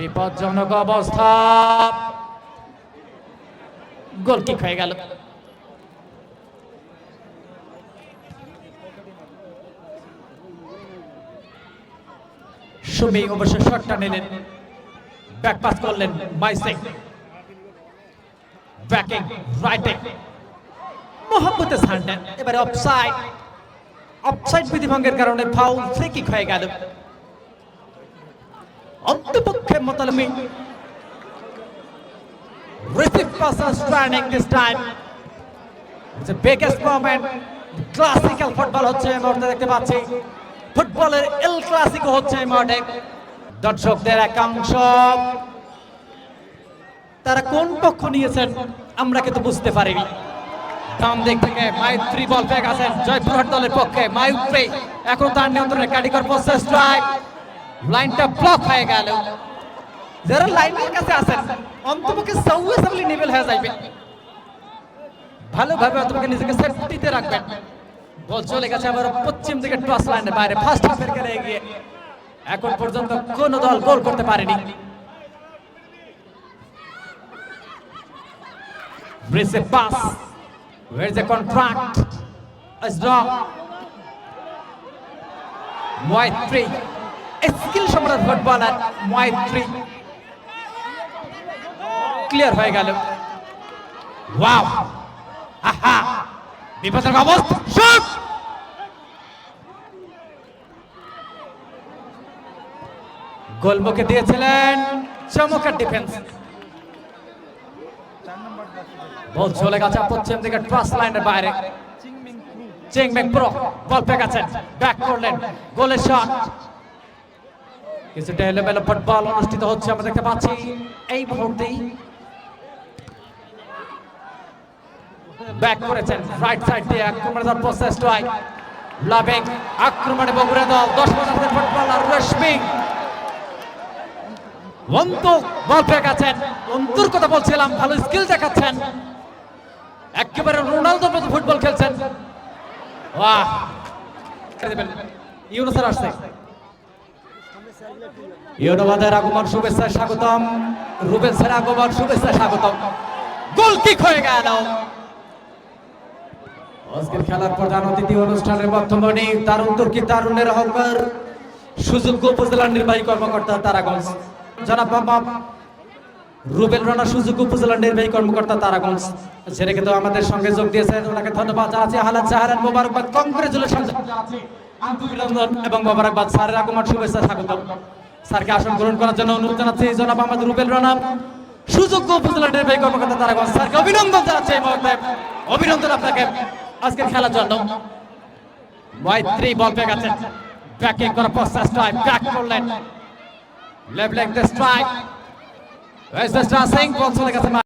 বিপজ্জনক অবস্থা। গোল কিক হয়ে গেল। সুমি অবশ্য শটটা নিলেন। ব্যাক পাস করলেন মাইসেক। ব্যাকিং রাইটিং মোহাম্মদ সান্ডেন এবারে অফসাইড অফসাইড বিধিভঙ্গের কারণে ফাউল ফ্রি কিক হয়ে গেল। অন্তপক্ষে মোতালমি। Receive pass standing this time it's a biggest moment classical football হচ্ছে এই মুহূর্তে দেখতে পাচ্ছি। ফুটবলের এল ক্লাসিকো হচ্ছে এই মুহূর্তে। দর্শকদের একাংশ। তারা কোন পক্ষ নিয়েছেন, আমরা কিন্তু বুঝতে পারিনি। ডান দিক থেকে মাইত্রী বল পেয়ে গেছেন জয়পুরহাট দলের পক্ষে। মাইত্রী এখন তার নিয়ন্ত্রণে। কাটিকর প্রসেস লাইনটা ব্লক হয়ে গেল। যারা লাইনের কাছে আছেন, অন্তপক্ষে সৌয়ে সামলি নিবেল হয়ে যাইবে ভালোভাবে অন্তপক্ষে নিজেকে সেফটিতে রাখবেন বল চলে গেছে আবার পশ্চিম দিকে টস লাইনের বাইরে ফার্স্ট হাফের খেলে এগিয়ে এখন পর্যন্ত কোন দল গোল করতে পারেনি Receive pass. Where's the contract? It's wrong. Moitri. Skill সম্রাট ফুটবলার ময়ত্রী ক্লিয়ার হয়ে গেল। ওয়াও আহা! বিপদের অবস্থা শুট গোলমুখে দিয়েছিলেন চমৎকার ডিফেন্স বল চলে গেছে পশ্চিম দিকে ট্রাস লাইনের বাইরে। চিং ব্যাক প্রো বল ব্যাক করলেন গোলের শট কিছুটা এলোমেলো ফুটবল অনুষ্ঠিত হচ্ছে, আমরা দেখতে পাচ্ছি। এই মুহূর্তেই ব্যাক করেছেন রাইট সাইড দিয়ে আক্রমণের প্রসেস টয় লাভিং আক্রমণে বগুড়া দল দশ পনেরো ফুটবলার রশ্মি অন্তু বল পেয়ে গেছেন, অন্তুর কথা বলছিলাম, ভালো স্কিল দেখাচ্ছেন। একেবারে রোনালদো মতো ফুটবল খেলছেন। বাহ। ইউনুসের আসছে। ইউনোবাদের আগমন, শুভেচ্ছা, স্বাগতম। রুবেলসের আগমন, শুভেচ্ছা, স্বাগতম। গোল কিক হয়ে গেল। আজকের খেলার প্রধান অতিথি অনুষ্ঠানের বর্তমানে তারুণ তুর্কি তারুণের অহংকার সুযোগ্য উপজেলার নির্বাহী কর্মকর্তা তারাগঞ্জ। জনাব মোহাম্মদ রুবেল রানা সুযোগ উপজেলার নির্বাহী কর্মকর্তা তারাগঞ্জ। ছেড়ে কিন্তু আমাদের সঙ্গে যোগ দিয়েছেন, ওনাকে ধন্যবাদ জানাচ্ছি। হালাত সাহারান মোবারকবাদ কংগ্রেচুলেশন অভিনন্দন এবং মোবারকবাদ স্যারের আগমন শুভেচ্ছা স্বাগত স্যারকে আসন গ্রহণ করার জন্য অনুরোধ জানাচ্ছি। জনাব আমাদের রুবেল রানা, সুযোগ্য উপজেলার নির্বাহী কর্মকর্তা তারাগঞ্জ। স্যারকে অভিনন্দন জানাচ্ছি অভিনন্দন আপনাকে। আজকের খেলার জন্য। মৈত্রী বল পেয়ে গেছেন ব্যাকিং করার পর স্ট্রাইক ব্যাক করলেন। Levelling the strike waste the strike ball চলে গেছে।